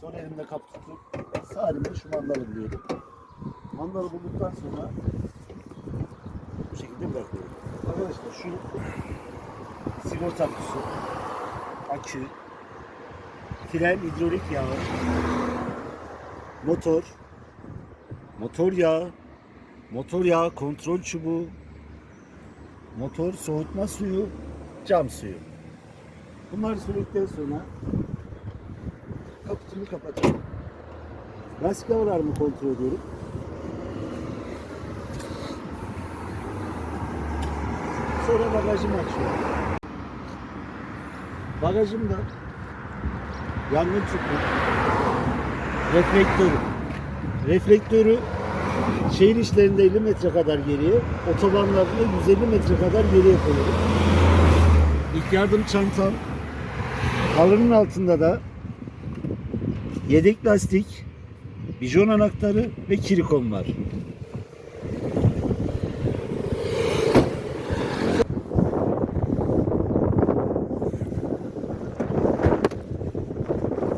Sonra elimde kap tutup sağ elimde şu mandalı buluyorum. Mandalı bulduktan sonra bu şekilde bırakıyorum. Arkadaşlar şu sigorta kutusu, akü, fren hidrolik yağı, motor, motor yağı, motor yağı kontrol çubuğu, motor soğutma suyu, cam suyu. Bunları sürdükten sonra kaputumu kapatıyorum. Lastik havalarımı kontrol ediyorum. Sonra bagajımı açıyorum. Bagajımda yangın tüpü, reflektörü. Reflektörü şehir işlerinde 50 metre kadar geriye, otobanlarda 150 metre kadar geriye koyuyorum. İlk yardım çantam, halının altında da yedek lastik, bijon anahtarı ve kirikom var.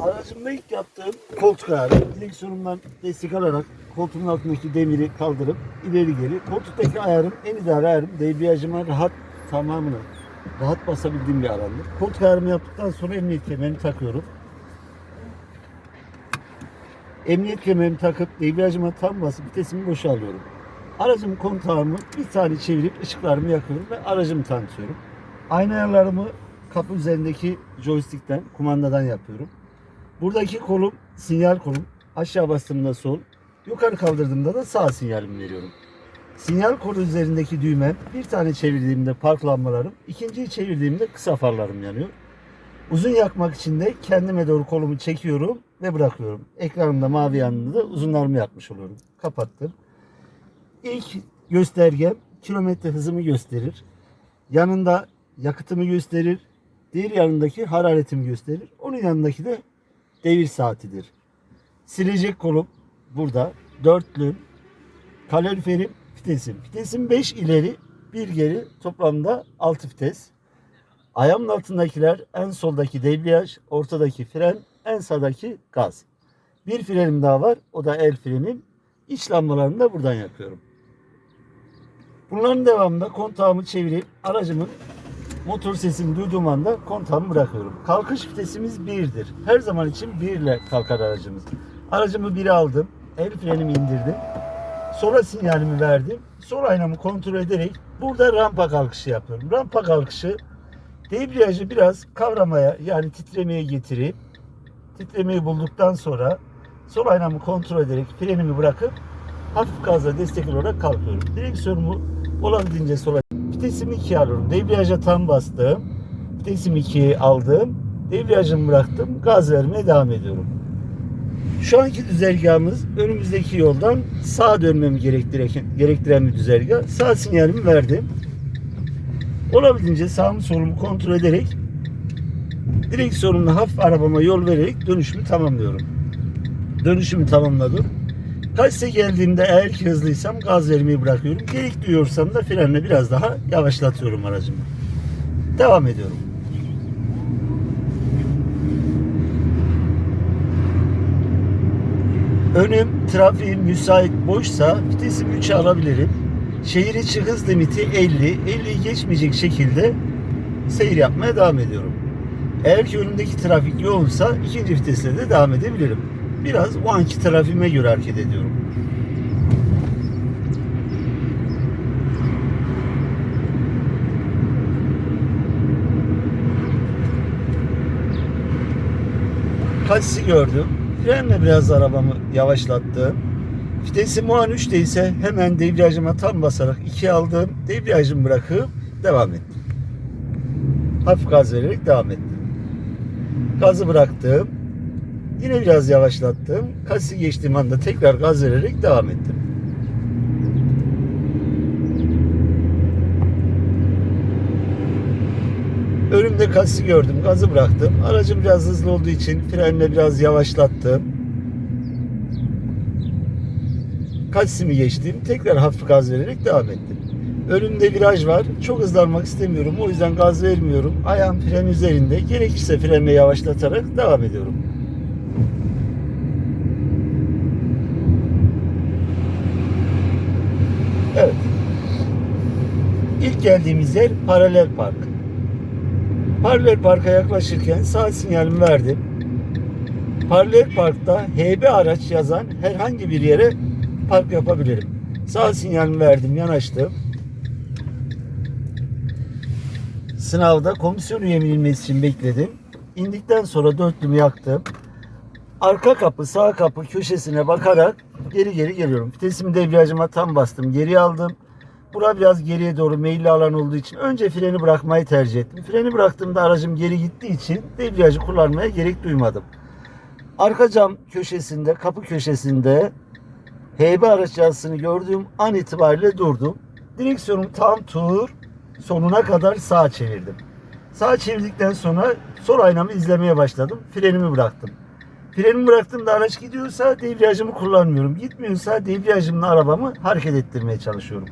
Aracımda ilk yaptığım koltuk ayarı. Direksiyonumdan destek alarak koltuğun altındaki demiri kaldırıp ileri geri. Koltuktaki ayarım en ideal ayarım. Debriyajıma rahat tamamını rahat basabildiğim bir alandır. Koltuk ayarımı yaptıktan sonra emniyet kemerini takıyorum. Emniyet kemerimi takıp debriyajıma tam basıp vitesimi boşa alıyorum. Aracımın kontağımı bir saniye çevirip ışıklarımı yakıyorum ve aracımı tanıtıyorum. Ayna ayarlarımı kapı üzerindeki joystickten, kumandadan yapıyorum. Buradaki kolum sinyal kolum. Aşağı bastığımda sol, yukarı kaldırdığımda da sağ sinyalimi veriyorum. Sinyal kolu üzerindeki düğmem bir tane çevirdiğimde park lambalarım, ikinciyi çevirdiğimde kısa farlarım yanıyor. Uzun yakmak için de kendime doğru kolumu çekiyorum ve bırakıyorum. Ekranımda mavi yanında da uzunlarımı yakmış oluyorum. Kapattım. İlk göstergem kilometre hızımı gösterir. Yanında yakıtımı gösterir. Diğer yanındaki hararetimi gösterir. Onun yanındaki de devir saatidir. Silecek kolum burada. Dörtlü. Kaloriferim, vitesim. Vitesim 5 ileri, 1 geri. Toplamda 6 vites. Ayağımın altındakiler en soldaki debriyaj, ortadaki fren, en sağdaki gaz. Bir frenim daha var. O da el frenim. İç lambalarını da buradan yakıyorum. Bunların devamında kontağımı çevirip aracımın motor sesini duyduğum anda kontağımı bırakıyorum. Kalkış vitesimiz 1'dir. Her zaman için 1 ile kalkar aracımız. Aracımı 1'e aldım. El frenimi indirdim. Sola sinyalimi verdim. Sol aynamı kontrol ederek burada rampa kalkışı yapıyorum. Rampa kalkışı debriyajı biraz kavramaya yani titremeye getirip titremeyi bulduktan sonra sol aynamı kontrol ederek frenimi bırakıp hafif gazla destek olarak kalkıyorum. Direksiyonumu olabildiğince sola vitesimi 2'ye alıyorum. Debriyaja tam bastım. Vitesimi 2'ye aldım. Debriyajımı bıraktım. Gaz vermeye devam ediyorum. Şu anki düzergahımız önümüzdeki yoldan sağa dönmemi gerektiren, gerektiren bir düzergah. Sağ sinyalimi verdim. Olabildiğince sağımı solumu kontrol ederek direksiyonumla hafif arabama yol vererek dönüşümü tamamlıyorum. Dönüşümü tamamladım. Kaçta geldiğimde eğer ki hızlıysam gaz vermeyi bırakıyorum. Gerek duyuyorsam da frenle biraz daha yavaşlatıyorum aracımı. Devam ediyorum. Önüm trafiğin müsait boşsa vitesimi 3'e alabilirim. Şehir içi hız limiti 50. 50'yi geçmeyecek şekilde seyir yapmaya devam ediyorum. Eğer ki önümdeki trafik yoğunsa ikinci vitesle de devam edebilirim. Biraz o anki trafiğime göre hareket ediyorum. Kaçsı gördüm. Frenle biraz arabamı yavaşlattım. Vitesim o an 3'te ise hemen debriyajıma tam basarak 2 aldım. Debriyajımı bırakıp devam ettim. Hafif gaz vererek devam ettim. Gazı bıraktım. Yine biraz yavaşlattım. Kasi geçtiğim anda tekrar gaz vererek devam ettim. Önümde kasi gördüm. Gazı bıraktım. Aracım biraz hızlı olduğu için frenle biraz yavaşlattım. kaç simi geçtim tekrar hafif gaz vererek devam ettim. Önümde viraj var. Çok hızlanmak istemiyorum. O yüzden gaz vermiyorum. Ayağım fren üzerinde. Gerekirse frenle yavaşlatarak devam ediyorum. Evet. İlk geldiğimiz yer Paralel Park. Paralel Park'a yaklaşırken sağ sinyalimi verdim. Paralel Park'ta HB araç yazan herhangi bir yere park yapabilirim. Sağ sinyalimi verdim, yanaştım. Sınavda komisyon üyemin inmesi için bekledim. İndikten sonra dörtlümü yaktım. Arka kapı, sağ kapı köşesine bakarak geri geri geliyorum. Vitesimi debriyajıma tam bastım. Geri aldım. Bura biraz geriye doğru meyilli alan olduğu için önce freni bırakmayı tercih ettim. Freni bıraktığımda aracım geri gittiği için debriyajı kullanmaya gerek duymadım. Arka cam köşesinde, kapı köşesinde heybe araç yazısını gördüğüm an itibariyle durdum. Direksiyonumu tam tur sonuna kadar sağa çevirdim. Sağa çevirdikten sonra sol aynamı izlemeye başladım. Frenimi bıraktım. Frenimi bıraktığımda araç gidiyorsa debriyajımı kullanmıyorum. Gitmiyorsa debriyajımla arabamı hareket ettirmeye çalışıyorum.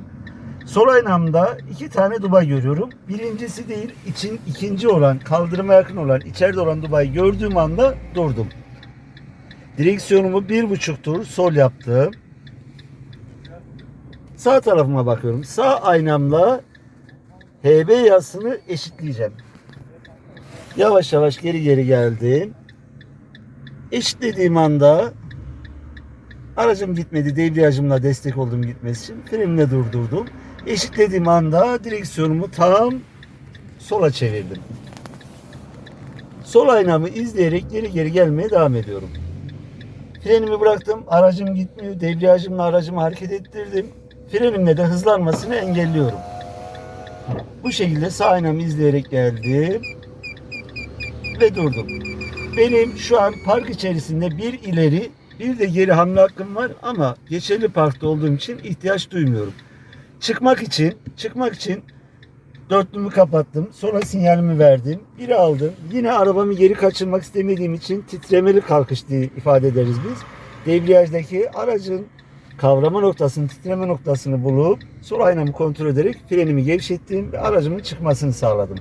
Sol aynamda iki tane duba görüyorum. Birincisi değil, için ikinci olan, kaldırıma yakın olan, içeride olan dubayı gördüğüm anda durdum. Direksiyonumu bir buçuk tur sol yaptım. Sağ tarafıma bakıyorum. Sağ aynamla HB yazısını eşitleyeceğim. Yavaş yavaş geri geri geldim. Eşitlediğim anda aracım gitmedi. Debriyajımla destek oldum gitmesi için. Frenimle durdurdum. Eşitlediğim anda direksiyonumu tam sola çevirdim. Sol aynamı izleyerek geri geri gelmeye devam ediyorum. Frenimi bıraktım. Aracım gitmiyor. Debriyajımla aracımı hareket ettirdim. Frenimle de hızlanmasını engelliyorum. Bu şekilde sağ aynamı izleyerek geldim. Ve durdum. Benim şu an park içerisinde bir ileri bir de geri hamle hakkım var ama geçerli parkta olduğum için ihtiyaç duymuyorum. Çıkmak için, çıkmak için dörtlümü kapattım. Sonra sinyalimi verdim. Biri aldım. Yine arabamı geri kaçırmak istemediğim için titremeli kalkış diye ifade ederiz biz. Debriyajdaki aracın kavrama noktasını, titreme noktasını bulup sol aynamı kontrol ederek frenimi gevşettim ve aracımın çıkmasını sağladım.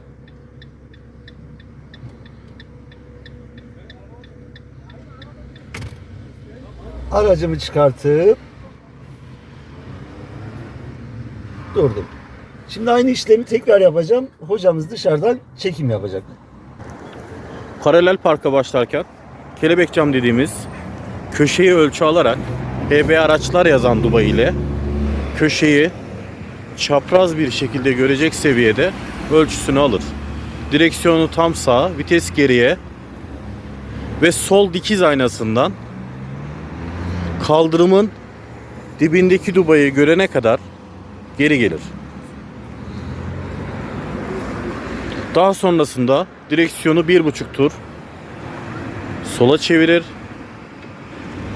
Aracımı çıkartıp durdum. Şimdi aynı işlemi tekrar yapacağım. Hocamız dışarıdan çekim yapacak. Paralel parka başlarken kelebek cam dediğimiz köşeyi ölçü alarak HB araçlar yazan duba ile köşeyi çapraz bir şekilde görecek seviyede ölçüsünü alır. Direksiyonu tam sağa, vites geriye ve sol dikiz aynasından kaldırımın dibindeki dubayı görene kadar geri gelir. Daha sonrasında direksiyonu bir buçuk tur sola çevirir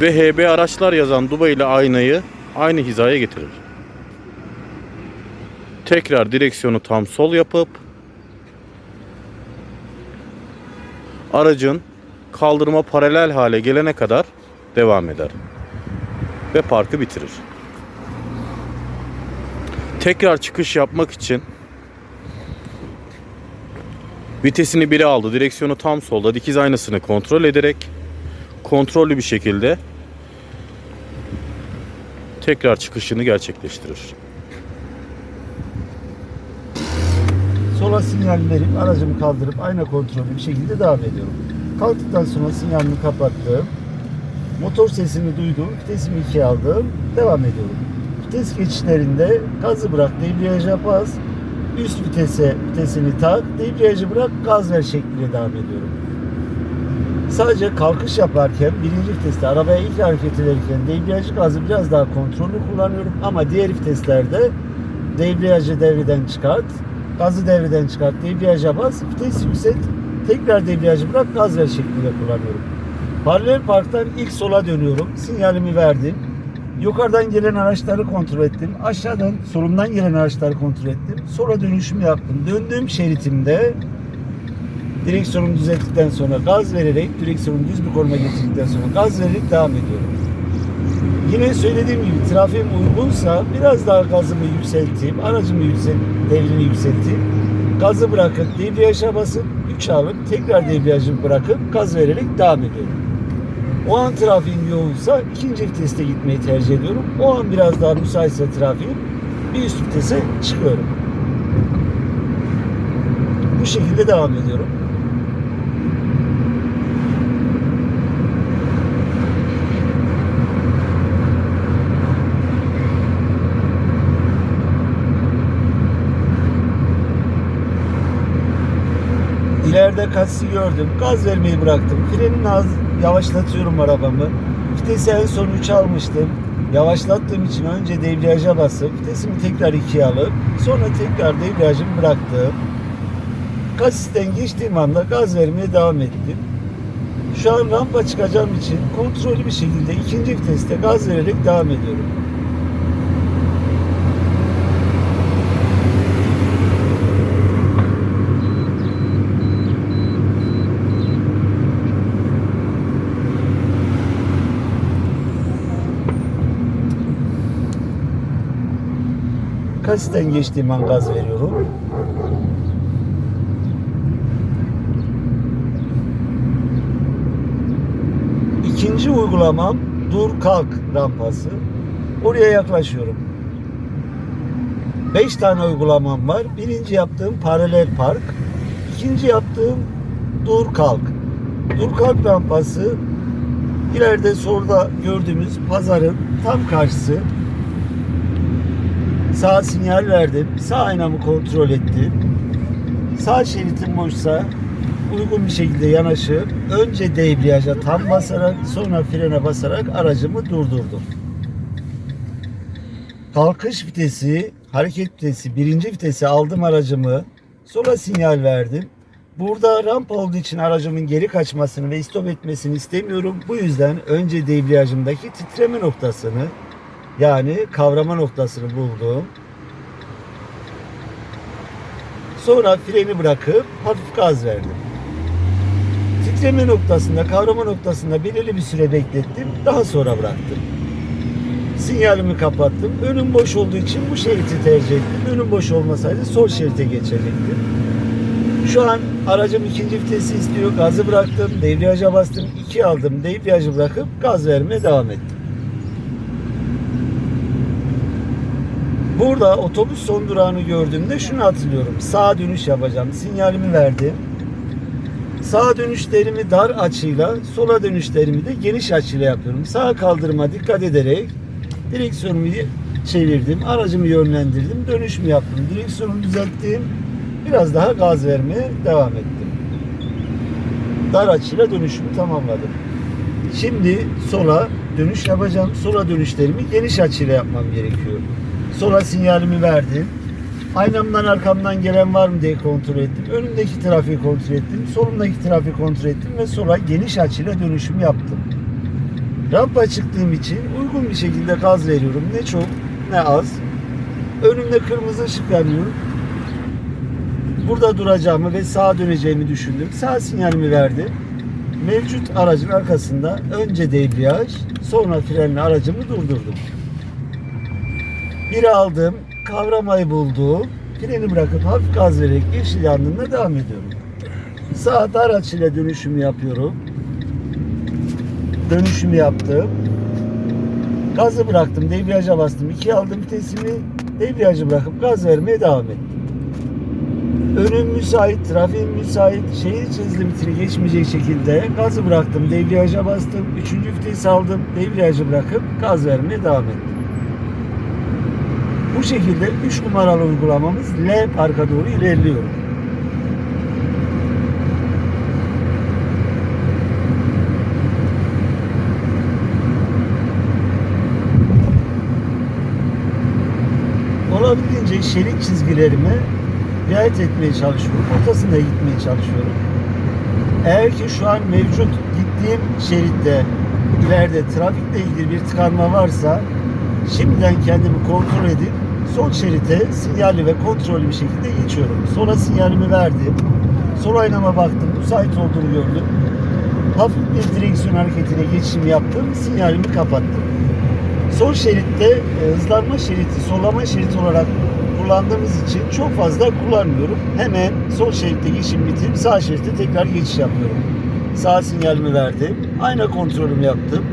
ve HB araçlar yazan duba ile aynayı aynı hizaya getirir. Tekrar direksiyonu tam sol yapıp aracın kaldırıma paralel hale gelene kadar devam eder ve parkı bitirir. Tekrar çıkış yapmak için Vitesini biri aldı. Direksiyonu tam solda. Dikiz aynasını kontrol ederek kontrollü bir şekilde tekrar çıkışını gerçekleştirir. Sola sinyal verip aracımı kaldırıp ayna kontrollü bir şekilde devam ediyorum. Kalktıktan sonra sinyalimi kapattım. Motor sesini duydum. Vitesimi ikiye aldım. Devam ediyorum. Vites geçişlerinde gazı bırak, debriyaja bas. Üst vitese vitesini tak, debriyajı bırak, gaz ver şeklinde devam ediyorum. Sadece kalkış yaparken birinci viteste arabaya ilk hareket ederken debriyajı gazı biraz daha kontrollü kullanıyorum ama diğer viteslerde debriyajı devreden çıkart, gazı devreden çıkart, debriyaja bas, vites yükselt, tekrar debriyajı bırak, gaz ver şeklinde kullanıyorum. Paralel parktan ilk sola dönüyorum, sinyalimi verdim. Yukarıdan gelen araçları kontrol ettim. Aşağıdan solumdan gelen araçları kontrol ettim. Sola dönüşümü yaptım. Döndüğüm şeritimde direksiyonumu düzelttikten sonra gaz vererek direksiyonu düz bir konuma getirdikten sonra gaz vererek devam ediyorum. Yine söylediğim gibi trafiğim uygunsa biraz daha gazımı yükselteyim, aracımı yüksel, devrini yükselteyim. Gazı bırakıp debriyaja basıp 3 alıp tekrar debriyajı bırakıp gaz vererek devam ediyorum. O an trafiğim yoğunsa ikinci viteste gitmeyi tercih ediyorum. O an biraz daha müsaitse trafiğim bir üst vitese çıkıyorum. Bu şekilde devam ediyorum. İleride kassi gördüm. Gaz vermeyi bıraktım. Frenini az yavaşlatıyorum arabamı. Vitesi en son 3 almıştım. Yavaşlattığım için önce debriyaja basıp vitesimi tekrar 2'ye alıp sonra tekrar debriyajımı bıraktım. Kasisten geçtiğim anda gaz vermeye devam ettim. Şu an rampa çıkacağım için kontrollü bir şekilde ikinci viteste gaz vererek devam ediyorum. Kasisten geçtiğim an gaz veriyorum. İkinci uygulamam dur kalk rampası. Oraya yaklaşıyorum. 5 tane uygulamam var. Birinci yaptığım paralel park. İkinci yaptığım dur kalk. Dur kalk rampası ileride solda gördüğümüz pazarın tam karşısı. Sağ sinyal verdim. Sağ aynamı kontrol ettim. Sağ şeritim boşsa uygun bir şekilde yanaşıp önce debriyaja tam basarak sonra frene basarak aracımı durdurdum. Kalkış vitesi, hareket vitesi, birinci vitesi aldım aracımı. Sola sinyal verdim. Burada rampa olduğu için aracımın geri kaçmasını ve istop etmesini istemiyorum. Bu yüzden önce debriyajımdaki titreme noktasını yani kavrama noktasını buldum. Sonra freni bırakıp hafif gaz verdim. Titreme noktasında, kavrama noktasında belirli bir süre beklettim. Daha sonra bıraktım. Sinyalimi kapattım. Önüm boş olduğu için bu şeriti tercih ettim. Önüm boş olmasaydı sol şerite geçecektim. Şu an aracım ikinci vitesi istiyor. Gazı bıraktım. Debriyaja bastım. 2 aldım. Debriyajı bırakıp gaz vermeye devam ettim. Burada otobüs son durağını gördüğümde şunu hatırlıyorum. Sağa dönüş yapacağım. Sinyalimi verdim. Sağ dönüşlerimi dar açıyla, sola dönüşlerimi de geniş açıyla yapıyorum. Sağ kaldırıma dikkat ederek direksiyonumu çevirdim, aracımı yönlendirdim, dönüşümü yaptım. Direksiyonu düzelttim, biraz daha gaz vermeye devam ettim. Dar açıyla dönüşümü tamamladım. Şimdi sola dönüş yapacağım. Sola dönüşlerimi geniş açıyla yapmam gerekiyor. Sola sinyalimi verdim. Aynamdan arkamdan gelen var mı diye kontrol ettim. Önümdeki trafiği kontrol ettim. Solumdaki trafiği kontrol ettim ve sola geniş açıyla dönüşüm yaptım. Rampa çıktığım için uygun bir şekilde gaz veriyorum. Ne çok ne az. Önümde kırmızı ışık yanıyor. Burada duracağımı ve sağa döneceğimi düşündüm. Sağ sinyalimi verdim. Mevcut aracın arkasında önce debriyaj, sonra frenle aracımı durdurdum. Biri aldım, kavramayı buldum. Freni bırakıp hafif gaz vererek yeşil yandığında devam ediyorum. Sağ dar açıyla dönüşümü yapıyorum. Dönüşümü yaptım. Gazı bıraktım, debriyaja bastım. İki aldım vitesimi, debriyajı bırakıp gaz vermeye devam ettim. Önüm müsait, trafiğim müsait, şehir içi limitini geçmeyecek şekilde gazı bıraktım, debriyaja bastım. Üçüncü vitesi aldım, debriyajı bırakıp gaz vermeye devam ettim. Bu şekilde 3 numaralı uygulamamız L parka doğru ilerliyor. Olabildiğince şerit çizgilerime riayet etmeye çalışıyorum. Ortasında gitmeye çalışıyorum. Eğer ki şu an mevcut gittiğim şeritte ileride trafikle ilgili bir tıkanma varsa şimdiden kendimi kontrol edip sol şerite sinyalli ve kontrollü bir şekilde geçiyorum. Sonra sinyalimi verdim. Sol aynama baktım. Müsait olduğunu gördüm. Hafif bir direksiyon hareketine geçişim yaptım. Sinyalimi kapattım. Sol şeritte e, hızlanma şeridi, sollama şeridi olarak kullandığımız için çok fazla kullanmıyorum. Hemen sol şeritte geçişim bitirip sağ şeritte tekrar geçiş yapıyorum. Sağ sinyalimi verdim. Ayna kontrolümü yaptım.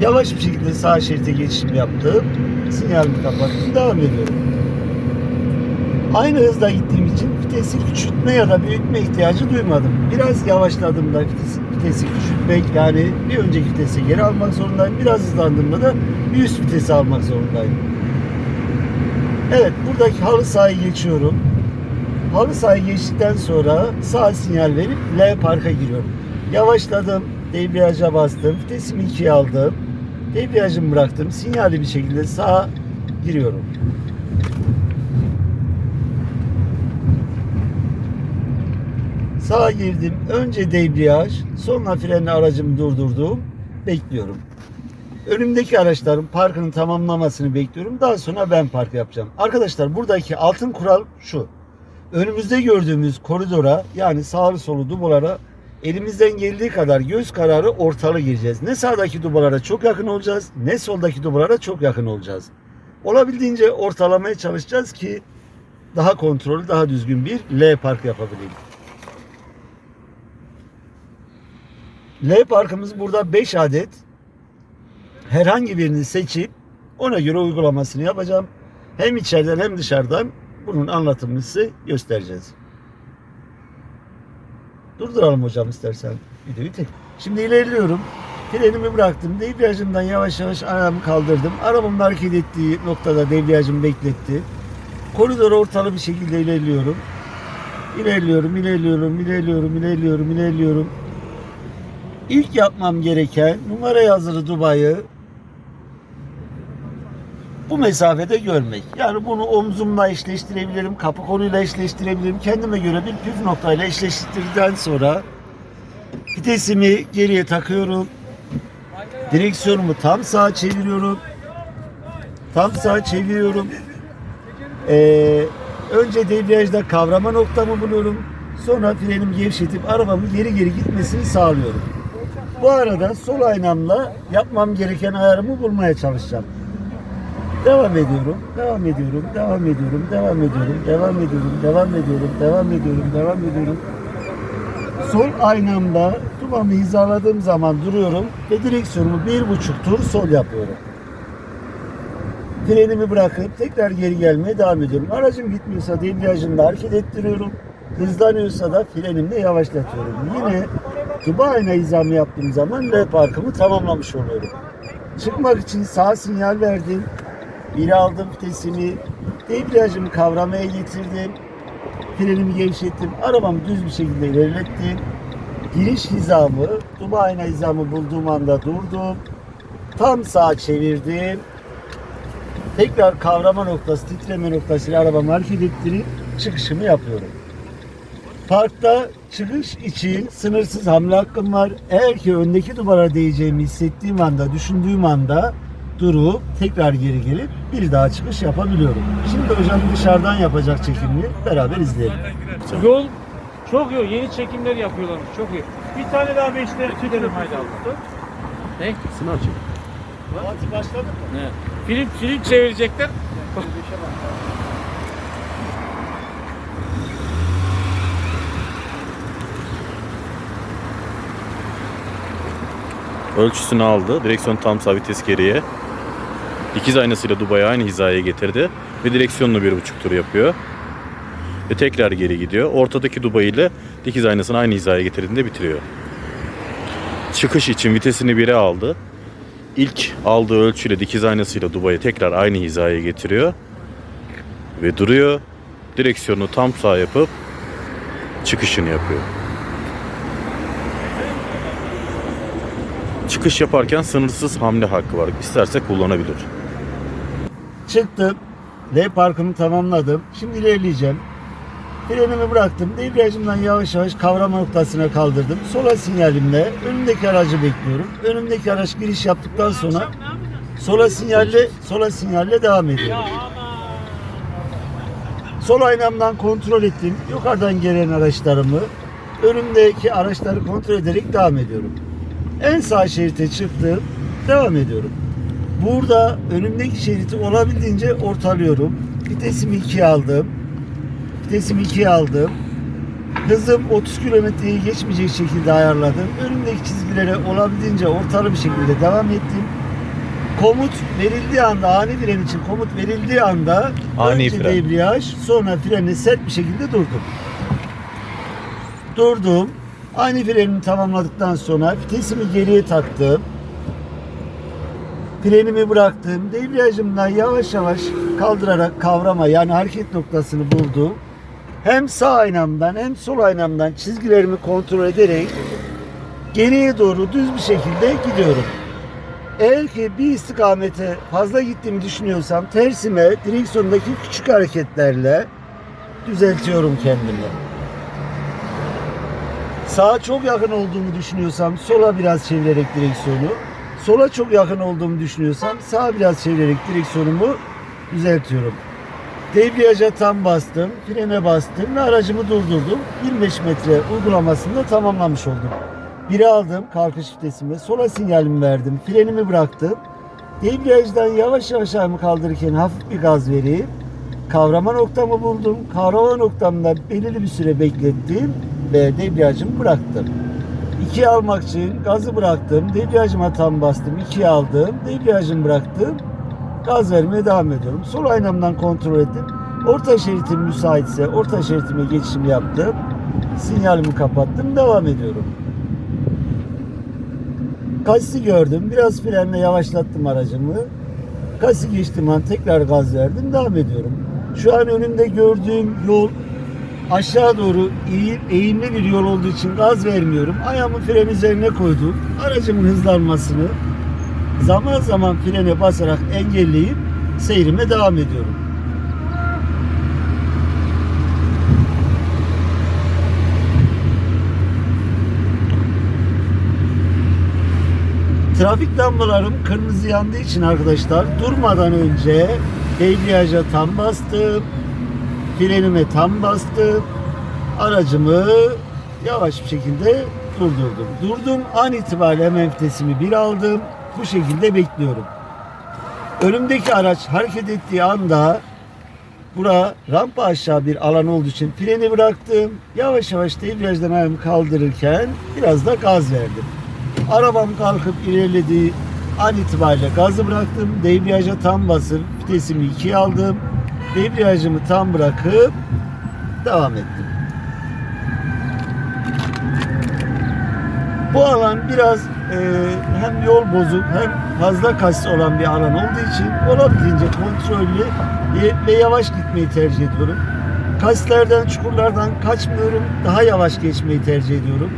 Yavaş bir şekilde sağ şerite geçişim yaptım. Sinyalimi kapattım. Devam ediyorum. Aynı hızda gittiğim için vitesi küçültme ya da büyütme ihtiyacı duymadım. Biraz yavaşladığımda vitesi, vitesi küçültmek yani bir önceki vitesi geri almak zorundayım. Biraz hızlandığımda da bir üst vitesi almak zorundayım. Evet buradaki halı sahayı geçiyorum. Halı sahayı geçtikten sonra sağ sinyal verip L parka giriyorum. Yavaşladım, debriyaja bastım, vitesimi 2'ye aldım. Debriyajımı bıraktım, sinyali bir şekilde sağa giriyorum. Sağa girdim. Önce debriyaj, sonra frenle aracımı durdurdum. Bekliyorum. Önümdeki araçların parkını tamamlamasını bekliyorum. Daha sonra ben park yapacağım. Arkadaşlar buradaki altın kural şu. Önümüzde gördüğümüz koridora yani sağlı solu dubalara elimizden geldiği kadar göz kararı ortalı gireceğiz. Ne sağdaki dubalara çok yakın olacağız ne soldaki dubalara çok yakın olacağız. Olabildiğince ortalamaya çalışacağız ki daha kontrollü, daha düzgün bir L park yapabileyim. L parkımız burada 5 adet. Herhangi birini seçip ona göre uygulamasını yapacağım. Hem içeriden hem dışarıdan bunun anlatımını size göstereceğiz. Durduralım hocam istersen videoyu tek. Şimdi ilerliyorum. Frenimi bıraktım. Debriyajımdan yavaş yavaş ayağımı kaldırdım. Arabamın hareket ettiği noktada debriyajımı bekletti. Koridor ortalı bir şekilde ilerliyorum. İlerliyorum, ilerliyorum, ilerliyorum, ilerliyorum, ilerliyorum. İlk yapmam gereken numara yazılı Dubai'yi bu mesafede görmek. Yani bunu omzumla eşleştirebilirim, kapı konuyla eşleştirebilirim. Kendime göre bir püf noktayla eşleştirdikten sonra vitesimi geriye takıyorum. Direksiyonumu tam sağa çeviriyorum. Tam sağa çeviriyorum. Ee, önce debriyajda kavrama noktamı buluyorum. Sonra frenimi gevşetip arabamın geri geri gitmesini sağlıyorum. Bu arada sol aynamla yapmam gereken ayarımı bulmaya çalışacağım. Devam ediyorum, devam ediyorum, devam ediyorum, devam ediyorum, devam ediyorum, devam ediyorum, devam ediyorum, devam ediyorum. Sol aynamda dumanı hizaladığım zaman duruyorum ve direksiyonumu bir buçuk tur sol yapıyorum. Frenimi bırakıp tekrar geri gelmeye devam ediyorum. Aracım gitmiyorsa debriyajımla hareket ettiriyorum. Hızlanıyorsa da frenimle yavaşlatıyorum. Yine duba ayna hizamı yaptığım zaman L parkımı tamamlamış oluyorum. Çıkmak için sağ sinyal verdim. Bir aldım vitesimi. Debriyajımı kavramaya getirdim. Frenimi gevşettim. Arabamı düz bir şekilde ilerlettim. Giriş hizamı, duba ayna hizamı bulduğum anda durdum. Tam sağa çevirdim. Tekrar kavrama noktası, titreme noktasıyla arabamı hareket ettirip çıkışımı yapıyorum. Parkta çıkış için sınırsız hamle hakkım var. Eğer ki öndeki duvara değeceğimi hissettiğim anda, düşündüğüm anda durup tekrar geri gelip bir daha çıkış yapabiliyorum. Şimdi hocam dışarıdan yapacak çekimini beraber izleyelim. Yol çok iyi. Yeni çekimler yapıyorlarmış. Çok iyi. Bir tane daha beşte tüdelim haydi abi. Ne? Sınav çek. Fatih başladı mı? Ne? Film, film çevirecekler. Ölçüsünü aldı. Direksiyon tam sağ vites geriye. Dikiz aynasıyla Dubai'yi aynı hizaya getirdi. Ve direksiyonla bir buçuk tur yapıyor. Ve tekrar geri gidiyor. Ortadaki Dubai ile dikiz aynasını aynı hizaya getirdiğinde bitiriyor. Çıkış için vitesini 1'e aldı. İlk aldığı ölçüyle dikiz aynasıyla Dubai'yi tekrar aynı hizaya getiriyor. Ve duruyor. Direksiyonu tam sağ yapıp çıkışını yapıyor. Çıkış yaparken sınırsız hamle hakkı var. İsterse kullanabilir. Çıktım. L parkımı tamamladım. Şimdi ilerleyeceğim. Frenimi bıraktım. Debriyajımdan yavaş yavaş kavrama noktasına kaldırdım. Sola sinyalimle önümdeki aracı bekliyorum. Önümdeki araç giriş yaptıktan sonra sola sinyalle sola sinyalle devam ediyorum. Sol aynamdan kontrol ettim. Yukarıdan gelen araçlarımı önümdeki araçları kontrol ederek devam ediyorum. En sağ şerite çıktım. Devam ediyorum. Burada önümdeki şeriti olabildiğince ortalıyorum. Vitesimi 2'ye aldım. Vitesimi 2'ye aldım. Hızım 30 kilometreyi geçmeyecek şekilde ayarladım. Önümdeki çizgilere olabildiğince ortalı bir şekilde devam ettim. komut verildiği anda, ani fren için komut verildiği anda Ani önce fren. debriyaj, sonra freni sert bir şekilde durdum. Durdum. Ani frenimi tamamladıktan sonra vitesimi geriye taktım. Frenimi bıraktım. Debriyajımdan yavaş yavaş kaldırarak kavrama yani hareket noktasını buldum. Hem sağ aynamdan hem sol aynamdan çizgilerimi kontrol ederek geriye doğru düz bir şekilde gidiyorum. Eğer ki bir istikamete fazla gittiğimi düşünüyorsam tersime direksiyondaki küçük hareketlerle düzeltiyorum kendimi. Sağa çok yakın olduğumu düşünüyorsam sola biraz çevirerek direksiyonu, sola çok yakın olduğumu düşünüyorsam sağa biraz çevirerek direksiyonumu düzeltiyorum. Debriyaja tam bastım, frene bastım ve aracımı durdurdum. 25 metre uygulamasını da tamamlamış oldum. Biri aldım kalkış vitesimi, sola sinyalimi verdim, frenimi bıraktım. Debriyajdan yavaş yavaş ayağımı kaldırırken hafif bir gaz vereyim. Kavrama noktamı buldum. Kavrama noktamda belirli bir süre beklettim ve debriyajımı bıraktım. İkiye almak için gazı bıraktım. Debriyajıma tam bastım. ikiye aldım. Debriyajımı bıraktım. Gaz vermeye devam ediyorum. Sol aynamdan kontrol ettim. Orta şeritim müsaitse orta şeritime geçişim yaptım. Sinyalimi kapattım. Devam ediyorum. Kasisi gördüm. Biraz frenle yavaşlattım aracımı. Kasi geçtim an tekrar gaz verdim. Devam ediyorum. Şu an önümde gördüğüm yol aşağı doğru eğim, eğimli bir yol olduğu için gaz vermiyorum. Ayağımı fren üzerine koydum. Aracımın hızlanmasını zaman zaman frene basarak engelleyip seyrime devam ediyorum. Trafik lambalarım kırmızı yandığı için arkadaşlar durmadan önce debriyaja tam bastım. Frenime tam bastım. Aracımı yavaş bir şekilde durdurdum. Durdum an itibariyle hemen bir aldım. Bu şekilde bekliyorum. Önümdeki araç hareket ettiği anda bura rampa aşağı bir alan olduğu için freni bıraktım. Yavaş yavaş debriyajdan ayağımı kaldırırken biraz da gaz verdim. Arabam kalkıp ilerlediği an itibariyle gazı bıraktım. Debriyaja tam basıp vitesimi ikiye aldım. Debriyajımı tam bırakıp devam ettim. Bu alan biraz e, hem yol bozuk hem fazla kas olan bir alan olduğu için olabildiğince kontrollü ve- yavaş gitmeyi tercih ediyorum. Kaslerden, çukurlardan kaçmıyorum. Daha yavaş geçmeyi tercih ediyorum.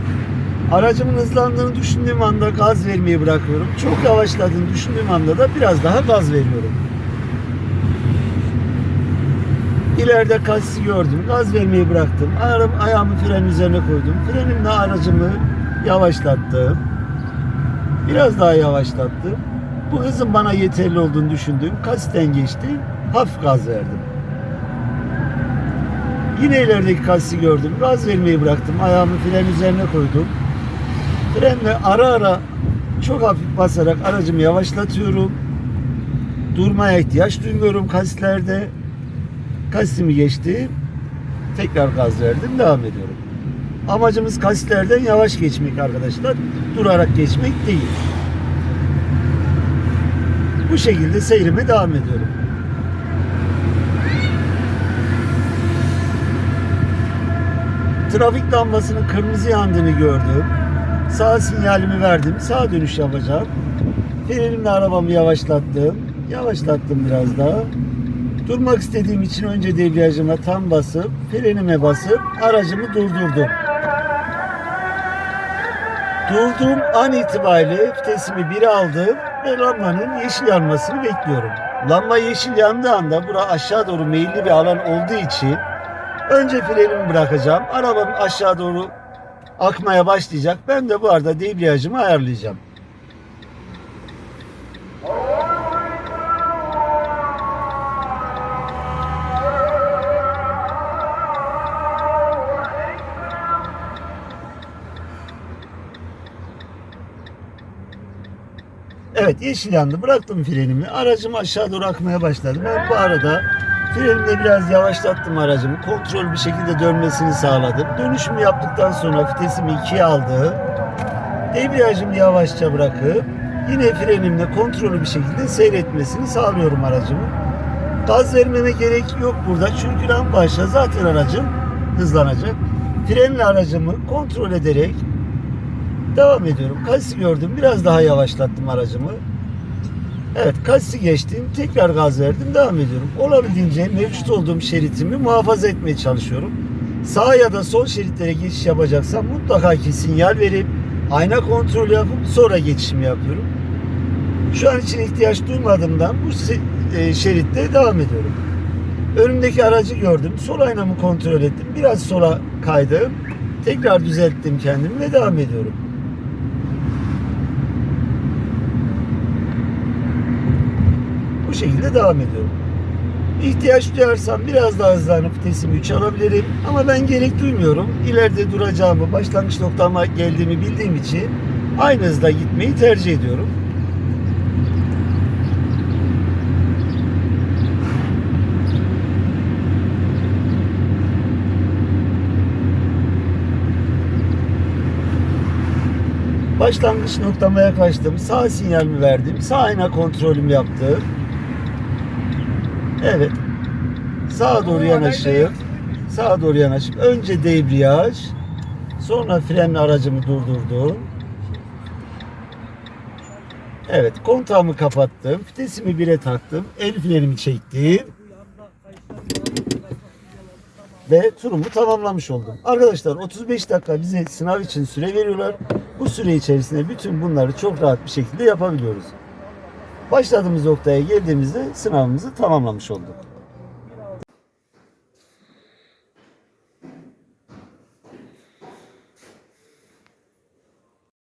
Aracımın hızlandığını düşündüğüm anda gaz vermeyi bırakıyorum. Çok yavaşladığını düşündüğüm anda da biraz daha gaz veriyorum. İleride kasisi gördüm. Gaz vermeyi bıraktım. Ayağım, ayağımı fren üzerine koydum. Frenimle aracımı yavaşlattım. Biraz daha yavaşlattım. Bu hızın bana yeterli olduğunu düşündüm. Kasisten geçti. Hafif gaz verdim. Yine ilerideki kasisi gördüm. Gaz vermeyi bıraktım. Ayağımı fren üzerine koydum. Frenle ara ara çok hafif basarak aracımı yavaşlatıyorum. Durmaya ihtiyaç duymuyorum kasislerde. Kasisimi geçti. Tekrar gaz verdim. Devam ediyorum. Amacımız kasislerden yavaş geçmek arkadaşlar. Durarak geçmek değil. Bu şekilde seyrime devam ediyorum. Trafik lambasının kırmızı yandığını gördüm. Sağ sinyalimi verdim. Sağ dönüş yapacağım. Frenimle arabamı yavaşlattım. Yavaşlattım biraz daha. Durmak istediğim için önce debriyajıma tam basıp frenime basıp aracımı durdurdum. Durduğum an itibariyle vitesimi bir aldım ve lambanın yeşil yanmasını bekliyorum. Lamba yeşil yandığı anda bura aşağı doğru meyilli bir alan olduğu için önce frenimi bırakacağım. Arabam aşağı doğru akmaya başlayacak. Ben de bu arada debriyajımı ayarlayacağım. Evet yeşil yandı. Bıraktım frenimi. Aracım aşağı doğru akmaya başladı. Ben bu arada frenimle biraz yavaşlattım aracımı. Kontrol bir şekilde dönmesini sağladım. Dönüşümü yaptıktan sonra vitesimi ikiye aldım. Debriyajımı yavaşça bırakıp Yine frenimle kontrollü bir şekilde seyretmesini sağlıyorum aracımı. Gaz vermeme gerek yok burada çünkü en başta zaten aracım hızlanacak. Frenle aracımı kontrol ederek devam ediyorum. Kasisi gördüm biraz daha yavaşlattım aracımı. Evet kasisi geçtim tekrar gaz verdim devam ediyorum. Olabildiğince mevcut olduğum şeritimi muhafaza etmeye çalışıyorum. Sağ ya da sol şeritlere geçiş yapacaksam mutlaka ki sinyal verip ayna kontrol yapıp sonra geçişimi yapıyorum. Şu an için ihtiyaç duymadığımdan bu e, şeritte devam ediyorum. Önümdeki aracı gördüm. Sol aynamı kontrol ettim. Biraz sola kaydım. Tekrar düzelttim kendimi ve devam ediyorum. Şekilde devam ediyorum. İhtiyaç duyarsam biraz daha hızlanıp vitesimi 3 alabilirim. Ama ben gerek duymuyorum. İleride duracağımı, başlangıç noktama geldiğimi bildiğim için aynı hızda gitmeyi tercih ediyorum. Başlangıç noktama yaklaştım. Sağ sinyalimi verdim. Sağ ayna kontrolümü yaptım. Evet. Sağa doğru yanaşıp sağa doğru yanaşıp önce debriyaj sonra frenle aracımı durdurdum. Evet kontağımı kapattım. Vitesimi 1'e taktım. El frenimi çektim. Ve turumu tamamlamış oldum. Arkadaşlar 35 dakika bize sınav için süre veriyorlar. Bu süre içerisinde bütün bunları çok rahat bir şekilde yapabiliyoruz. Başladığımız noktaya geldiğimizde sınavımızı tamamlamış olduk.